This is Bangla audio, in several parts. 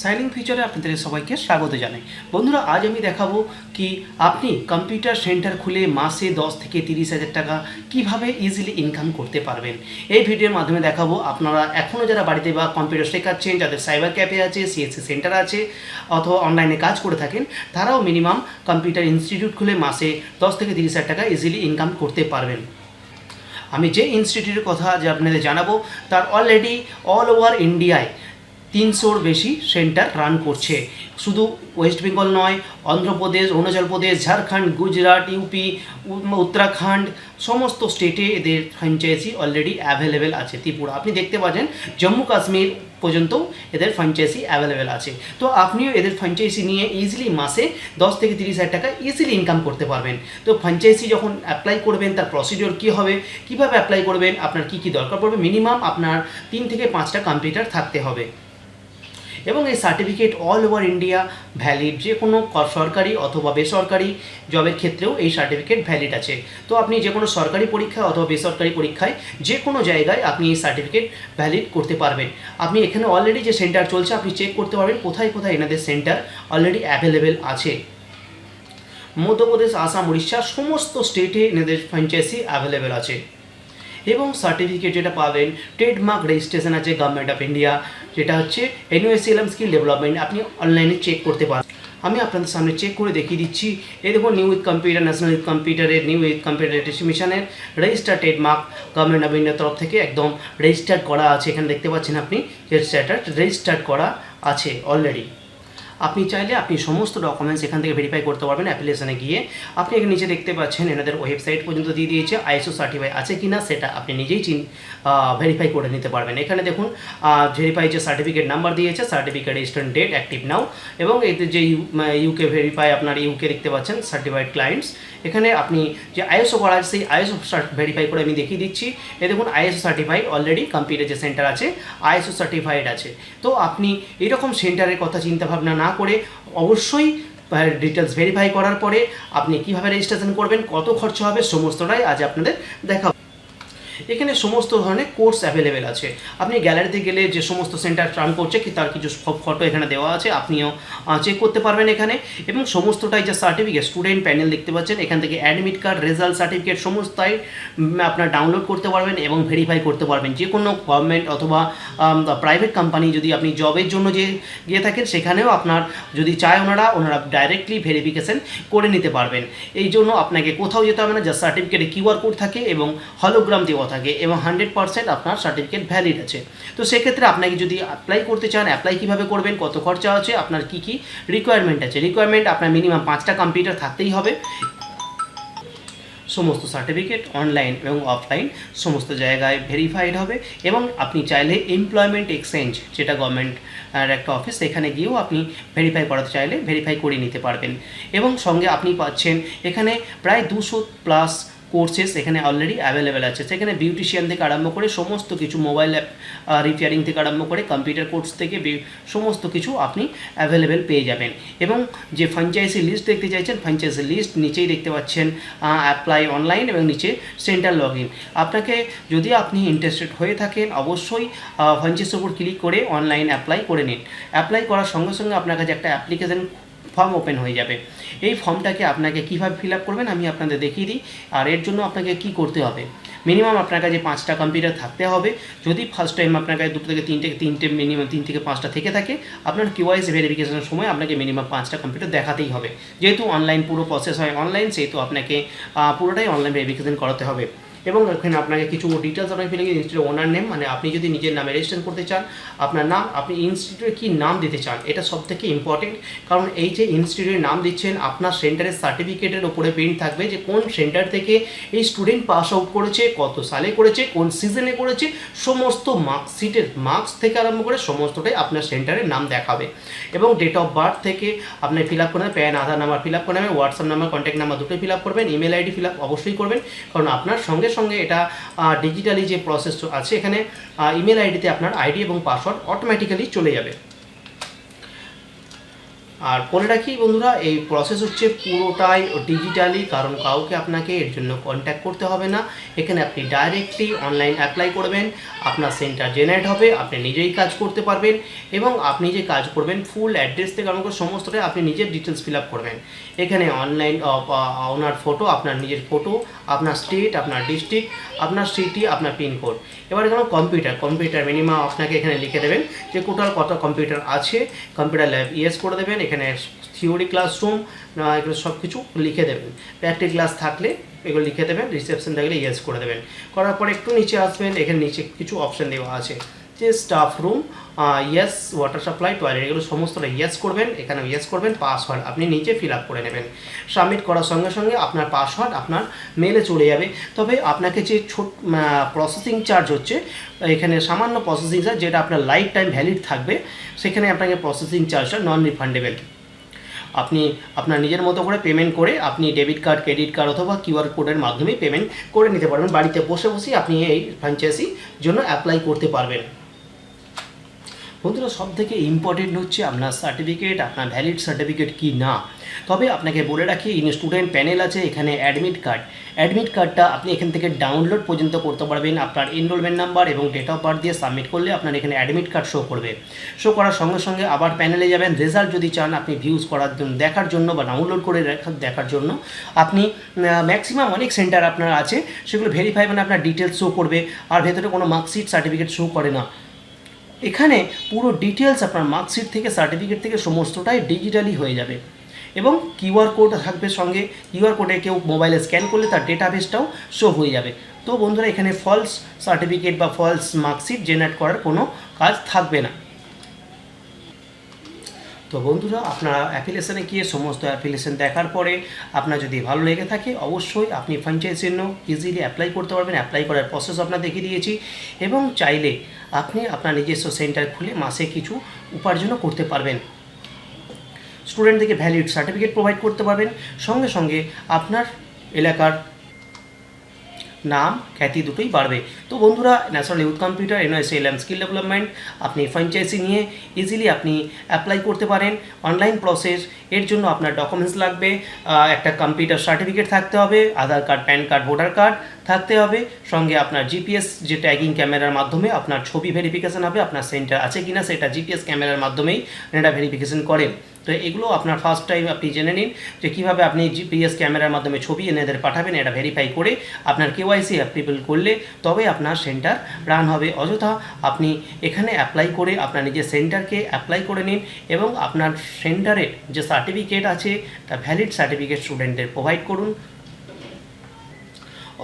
সাইলিং ফিচারে আপনাদের সবাইকে স্বাগত জানাই। বন্ধুরা, আজ আমি দেখাবো কি আপনি কম্পিউটার সেন্টার খুলে মাসে দশ থেকে তিরিশ হাজার টাকা কীভাবে ইজিলি ইনকাম করতে পারবেন। এই ভিডিওর মাধ্যমে দেখাবো আপনারা এখনও যারা বাড়িতে বা কম্পিউটার শেখাচ্ছেন, যাদের সাইবার ক্যাফে আছে সিএসসি সেন্টার আছে, অথবা অনলাইনে কাজ করে থাকেন, তারাও মিনিমাম কম্পিউটার ইনস্টিটিউট খুলে মাসে দশ থেকে তিরিশ হাজার টাকা ইজিলি ইনকাম করতে পারবেন। আমি যে ইনস্টিটিউটের কথা যে আপনাদের জানাব, তার অলরেডি অল ওভার ইন্ডিয়ায় তিনশোর বেশি সেন্টার রান করছে। শুধু ওয়েস্ট বেঙ্গল নয়, অন্ধ্রপ্রদেশ, অরুণাচল প্রদেশ, ঝাড়খণ্ড, গুজরাট, ইউপি উত্তরাখণ্ড, সমস্ত স্টেটে এদের ফ্র্যাঞ্চাইজি অলরেডি অ্যাভেলেবেল আছে ত্রিপুরা। আপনি দেখতে পাচ্ছেন, জম্মু কাশ্মীর পর্যন্ত এদের ফ্র্যাঞ্চাইজি অ্যাভেলেবেল আছে। তো আপনিও এদের ফ্র্যাঞ্চাইজি নিয়ে ইজিলি মাসে দশ থেকে তিরিশ হাজার টাকা ইজিলি ইনকাম করতে পারবেন। তো ফ্র্যাঞ্চাইজি যখন অ্যাপ্লাই করবেন, তার প্রসিডিওর কী হবে, কীভাবে অ্যাপ্লাই করবেন, আপনার কী কী দরকার পড়বে মিনিমাম আপনার তিন থেকে পাঁচটা কম্পিউটার থাকতে হবে। এবং এই certificate all over India valid যে কোনো সরকারি অথবা বেসরকারি জবের ক্ষেত্রেও এই সার্টিফিকেট ভ্যালিড আছে। তো আপনি যে কোনো সরকারি পরীক্ষা অথবা বেসরকারি পরীক্ষায় যে কোনো জায়গায় আপনি এই সার্টিফিকেট ভ্যালিড করতে পারবেন। আপনি এখানে অলরেডি যে সেন্টার চলছে, আপনি চেক করতে পারবেন কোথায় কোথায় এনাদের সেন্টার অলরেডি অ্যাভেলেবেল আছে। মধ্যপ্রদেশ, আসাম, উড়িষ্যা, সমস্ত স্টেটে এনাদের ফ্র্যাঞ্চাইজি অ্যাভেলেবেল আছে। এবং সার্টিফিকেট যেটা পাবেন ট্রেডমার্ক রেজিস্ট্রেশন আছে গভর্নমেন্ট অফ ইন্ডিয়া যেটা হচ্ছে এনওএসিএলএম স্কিল ডেভেলপমেন্ট আপনি অনলাইনে চেক করতে পারেন আমি আপনাদের সামনে চেক করে দেখিয়ে দিচ্ছি। এই দেখুন new with computer national with কম্পিউটারের নিউ উইথ কম্পিউটার মিশনের রেজিস্টার ট্রেডমার্ক গভর্নমেন্ট অফ ইন্ডিয়ার তরফ থেকে একদম রেজিস্টার্ড করা আছে। এখানে দেখতে পাচ্ছেন আপনি রেজিস্টার্ড রেজিস্টার্ড করা আছে অলরেডি আপনি চাইলে আপনি সমস্ত ডকুমেন্টস এখান থেকে ভেরিফাই করতে পারবেন অ্যাপ্লিকেশনে গিয়ে। আপনি এখানে নিচে দেখতে পাচ্ছেন এনাদের ওয়েবসাইট পর্যন্ত দিয়ে দিয়েছে আইএসও সার্টিফাই আছে কি না সেটা আপনি নিজেই চিন ভেরিফাই করে নিতে পারবেন। এখানে দেখুন ভেরিফাই যে সার্টিফিকেট নাম্বার দিয়েছে certificate registration date active now এবং এতে যে ইউকে ভেরিফাই আপনার ইউকে দেখতে পাচ্ছেন সার্টিফাইড ক্লায়েন্টস এখানে আপনি যে আইএসও করা আছে, সেই আইএসও ভেরিফাই করে আমি দেখিয়ে দিচ্ছি। এ দেখুন আইএসও সার্টিফাইড অলরেডি কম্পিউটার যে সেন্টার আছে আইএসও সার্টিফাইড আছে। তো আপনি এরকম সেন্টারের কথা চিন্তা ভাবনা না করে অবশ্যই ডিটেলস ভেরিফাই করার পরে আপনি কীভাবে রেজিস্ট্রেশন করবেন, কত খরচ হবে, সমস্তটাই আজ আপনাদের দেখাবো। এখানে সমস্ত ধরনের কোর্স অ্যাভেলেবেল আছে। আপনি গ্যালারিতে গেলে যে সমস্ত সেন্টার রান করছে, কি তার কিছু ফটো এখানে দেওয়া আছে, আপনিও চেক করতে পারবেন এখানে। এবং সমস্তটাই যে সার্টিফিকেট স্টুডেন্ট প্যানেল দেখতে পাচ্ছেন। এখান থেকে অ্যাডমিট কার্ড রেজাল্ট সার্টিফিকেট সমস্তটাই আপনার ডাউনলোড করতে পারবেন এবং ভেরিফাই করতে পারবেন। যে কোনো গভর্নমেন্ট অথবা প্রাইভেট কোম্পানি যদি আপনি জবের জন্য যে, গিয়ে থাকেন, সেখানেও আপনার যদি চায় ওনারা ওনারা ডাইরেক্টলি ভেরিফিকেশন করে নিতে পারবেন। এই জন্য আপনাকে কোথাও যেতে হবে না যা সার্টিফিকেটে কিউআর কোড থাকে এবং হলোগ্রাম দেওয়া থাকে। এবং হান্ড্রেড পার্সেন্ট আপনার সার্টিফিকেট ভ্যালিড আছে। তো সেক্ষেত্রে আপনাকে যদি অ্যাপ্লাই করতে চান অ্যাপ্লাই কীভাবে করবেন, কত খরচা আছে, আপনার কী কী রিকোয়ারমেন্ট আছে। রিকোয়ারমেন্ট আপনার মিনিমাম পাঁচটা কম্পিউটার থাকতেই হবে। সমস্ত সার্টিফিকেট অনলাইন এবং অফলাইন সমস্ত জায়গায় ভেরিফাইড হবে এবং আপনি চাইলে এমপ্লয়মেন্ট এক্সচেঞ্জ যেটা গভর্নমেন্ট একটা অফিস সেখানে গিয়েও আপনি ভেরিফাই করাতে চাইলে ভেরিফাই করে নিতে পারবেন। এবং সঙ্গে আপনি পাচ্ছেন এখানে প্রায় দুশো প্লাস কোর্সেস এখানে অলরেডি অ্যাভেলেবেল আছে। সেখানে বিউটিশিয়ান থেকে আরম্ভ করে সমস্ত কিছু মোবাইল অ্যাপ রিপেয়ারিং থেকে আরম্ভ করে কম্পিউটার কোর্স থেকে সমস্ত কিছু আপনি অ্যাভেলেবেল পেয়ে যাবেন। এবং যে ফ্র্যাঞ্চাইজি লিস্ট দেখতে চাইছেন ফ্র্যাঞ্চাইজি লিস্ট নিচেই দেখতে পাচ্ছেন অ্যাপ্লাই অনলাইন এবং নিচে সেন্টার লগ ইন আপনাকে যদি আপনি ইন্টারেস্টেড হয়ে থাকেন, অবশ্যই ফ্র্যাঞ্চাইজির উপর ক্লিক করে অনলাইন অ্যাপ্লাই করে নিন। অ্যাপ্লাই করার সঙ্গে সঙ্গে আপনার কাছে একটা অ্যাপ্লিকেশন ফর্ম ওপেন হয়ে যাবে। এই ফর্মটাকে আপনাকে কীভাবে ফিল আপ করবেন আমি আপনাদের দেখিয়ে দিই। আর এর জন্য আপনাকে কি করতে হবে? মিনিমাম আপনার কাছে পাঁচটা কম্পিউটার থাকতে হবে। যদি ফার্স্ট টাইম আপনার কাছে দুটো থেকে তিনটে তিনটে মিনিমাম তিন থেকে পাঁচটা থেকে থাকে, আপনার কিউআইসি ভেরিফিকেশনের সময় আপনাকে মিনিমাম পাঁচটা কম্পিউটার দেখাতেই হবে। যেহেতু অনলাইন পুরো প্রসেস হয় অনলাইন সেহেতু আপনাকে পুরোটাই অনলাইন ভেরিফিকেশন করাতে হবে। এবং এখানে আপনাকে কিছু ডিটেলস আপনাকে ফিলিং ইনস্টিটিউট ওনার নেম মানে আপনি যদি নিজের নামে রেজিস্ট্রেশন করতে চান, আপনার নাম, আপনি ইনস্টিটিউটে কী নাম দিতে চান, এটা সব থেকে ইম্পর্টেন্ট কারণ এই যে ইনস্টিটিউটের নাম দিচ্ছেন, আপনার সেন্টারের সার্টিফিকেটের ওপরে প্রিন্ট থাকবে যে কোন সেন্টার থেকে এই স্টুডেন্ট পাস আউট করেছে, কত সালে করেছে, কোন সিজনে করেছে, সমস্ত মার্কশিটের মার্কস থেকে আরম্ভ করে সমস্তটাই আপনার সেন্টারের নাম দেখাবে। এবং ডেট অফ বার্থ থেকে আপনি ফিল আপ করবেন PAN Aadhaar number fill up করবেন হোয়াটসঅ্যাপ নাম্বার কন্ট্যাক্ট নাম্বার দুটোই ফিল আপ করবেন ইমেল আইডি ফিল আপ অবশ্যই করবেন, কারণ আপনার সঙ্গে সঙ্গে এটা ডিজিটালি যে প্রসেস আছে, এখানে ইমেল আইডিতে আপনার আইডি এবং পাসওয়ার্ড অটোমেটিক্যালি চলে যাবে। আর বলে রাখি, বন্ধুরা, এই প্রসেস হচ্ছে পুরোটাই ডিজিটালি কারণ কাউকে আপনাকে এর জন্য কন্ট্যাক্ট করতে হবে না। এখানে আপনি ডাইরেক্টলি অনলাইন অ্যাপ্লাই করবেন, আপনার সেন্টার জেনারেট হবে, আপনি নিজেই কাজ করতে পারবেন, এবং আপনি যে কাজ করবেন ফুল অ্যাড্রেস থেকে আরম্ভ করে সমস্তটাই আপনি নিজের ডিটেলস ফিল আপ করবেন। এখানে অনলাইন ওনার ফটো আপনার নিজের ফটো আপনার স্টেট আপনার ডিস্ট্রিক্ট আপনার সিটি আপনার পিনকোড এবার এখানে কম্পিউটার কম্পিউটার মিনিমাম আপনাকে এখানে লিখে দেবেন যে টোটাল কত কম্পিউটার আছে কম্পিউটার ল্যাব ইয়েস করে দেবেন এখানে থিওরি ক্লাসরুম এগুলো সব কিছু লিখে দেবেন। প্র্যাকটিক ক্লাস থাকলে এগুলো লিখে দেবেন রিসেপশন থাকলে ইয়েস করে দেবেন। করার পর একটু নিচে আসবেন, এখানে নিচে কিছু অপশান দেওয়া আছে। যে staff room yes water supply toilet এগুলো সমস্তটা ইয়েস করবেন এখানে ইয়েস করবেন পাসওয়ার্ড আপনি নিচে ফিল আপ করে নেবেন। সাবমিট করার সঙ্গে সঙ্গে আপনার পাসওয়ার্ড আপনার মেলে চলে যাবে। তবে আপনাকে যে ছোট প্রসেসিং চার্জ হচ্ছে, এখানে সামান্য প্রসেসিং চার্জ যেটা আপনার লাইফ টাইম ভ্যালিড থাকবে, সেখানে আপনাকে প্রসেসিং চার্জটা নন রিফান্ডেবল আপনি আপনার নিজের মতো করে পেমেন্ট করে আপনি ডেবিট কার্ড ক্রেডিট কার্ড অথবা কিউআর কোডের মাধ্যমে পেমেন্ট করে নিতে পারবেন। বাড়িতে বসে বসেই আপনি এই ফ্র্যাঞ্চাইজি জন্য অ্যাপ্লাই করতে পারবেন। বন্ধুরা সব থেকে ইম্পর্টেন্ট হচ্ছে আপনার সার্টিফিকেট আপনার ভ্যালিড সার্টিফিকেট কি না। তবে আপনাকে বলে রাখি, ইন স্টুডেন্ট প্যানেল আছে, এখানে অ্যাডমিট কার্ড অ্যাডমিট কার্ডটা আপনি এখান থেকে ডাউনলোড পর্যন্ত করতে পারবেন। আপনার এনরোলমেন্ট নাম্বার এবং ডেট অফ বার্থ দিয়ে সাবমিট করলে আপনার এখানে অ্যাডমিট কার্ড শো করবে। শো করার সঙ্গে সঙ্গে আবার প্যানেলে যাবেন। রেজাল্ট যদি চান আপনি ভিউজ করার জন্য দেখার জন্য বা ডাউনলোড করে দেখা- দেখার জন্য, আপনি ম্যাক্সিমাম অনেক সেন্টার আপনার আছে। সেগুলো ভেরিফাই মানে আপনার ডিটেলস শো করবে। আর ভেতরে কোনো মার্কশিট সার্টিফিকেট শো করে না। এখানে পুরো ডিটেলস আপনার মার্কশিট থেকে সার্টিফিকেট থেকে সমস্তটাই ডিজিটালি হয়ে যাবে। এবং কিউআর কোড থাকবে সঙ্গে। কিউআর কোডে কেউ মোবাইলে স্ক্যান করলে তার ডেটাবেসটাও শো হয়ে যাবে। তো বন্ধুরা, এখানে ফলস সার্টিফিকেট বা ফলস মার্কশিট জেনারেট করার কোনো কাজ থাকবে না। তো বন্ধুরা, আপনারা অ্যাপ্লিকেশানে গিয়ে সমস্ত অ্যাপ্লিকেশান দেখার পরে আপনার যদি ভালো লেগে থাকে, অবশ্যই আপনি ফ্র্যাঞ্চাইজির জন্য ইজিলি অ্যাপ্লাই করতে পারবেন। অ্যাপ্লাই করার প্রসেস আপনার দেখিয়ে দিয়েছি। এবং চাইলে আপনি আপনার নিজস্ব সেন্টার খুলে মাসে কিছু উপার্জনও করতে পারবেন। স্টুডেন্টদেরকে ভ্যালিড সার্টিফিকেট প্রোভাইড করতে পারবেন। সঙ্গে সঙ্গে আপনার এলাকার নাম, খ্যাতি দুটোই বাড়বে। তো বন্ধুরা national youth computer NOSL LM skill development আপনি ফ্র্যাঞ্চাইজি নিয়ে ইজিলি আপনি অ্যাপ্লাই করতে পারেন। অনলাইন প্রসেস এর জন্য আপনার ডকুমেন্টস লাগবে একটা কম্পিউটার সার্টিফিকেট থাকতে হবে, Aadhaar card PAN card voter card থাকতে হবে, সঙ্গে আপনার জিপিএস যে ট্যাগিং ক্যামেরার মাধ্যমে আপনার ছবি ভেরিফিকেশান হবে, আপনার সেন্টার আছে কিনা সেটা জিপিএস ক্যামেরার মাধ্যমেই এটা ভেরিফিকেশন করেন। তো এগুলো আপনার ফার্স্ট টাইম আপনি জেনে নিন যে কীভাবে আপনি জিপিএস ক্যামেরার মাধ্যমে ছবি এনেদের পাঠাবেন, এটা ভেরিফাই করে আপনার কেওয়াইসি অ্যাপ্লিকেবল করলে তবে আপনার সেন্টার রান হবে। অযথা আপনি এখানে অ্যাপ্লাই করে আপনার নিজের সেন্টারকে অ্যাপ্লাই করে নিন এবং আপনার সেন্টারের যে সার্টিফিকেট আছে তা ভ্যালিড সার্টিফিকেট স্টুডেন্টদের প্রোভাইড করুন।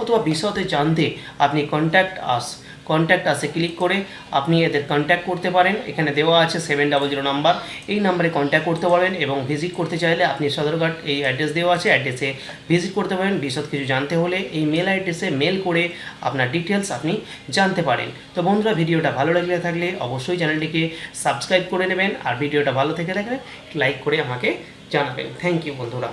অথবা বিশদে জানতে আপনি contact us contact us click করে আপনি এদের কন্ট্যাক্ট করতে পারেন। এখানে দেওয়া আছে সেভেন ডাবল জিরো নাম্বার এই নাম্বারে কন্ট্যাক্ট করতে পারেন এবং ভিজিট করতে চাইলে আপনি সদরঘাট এই অ্যাড্রেস দেওয়া আছে। অ্যাড্রেসে ভিজিট করতে পারেন। বিশদ কিছু জানতে হলে এই মেল অ্যাড্রেসে মেল করে আপনার ডিটেলস আপনি জানতে পারেন। তো বন্ধুরা, ভিডিওটা ভালো লাগলে থাকলে অবশ্যই চ্যানেলটিকে সাবস্ক্রাইব করে নেবেন। আর ভিডিওটা ভালো থেকে থাকলে লাইক করে আমাকে জানাবেন। থ্যাংক ইউ বন্ধুরা।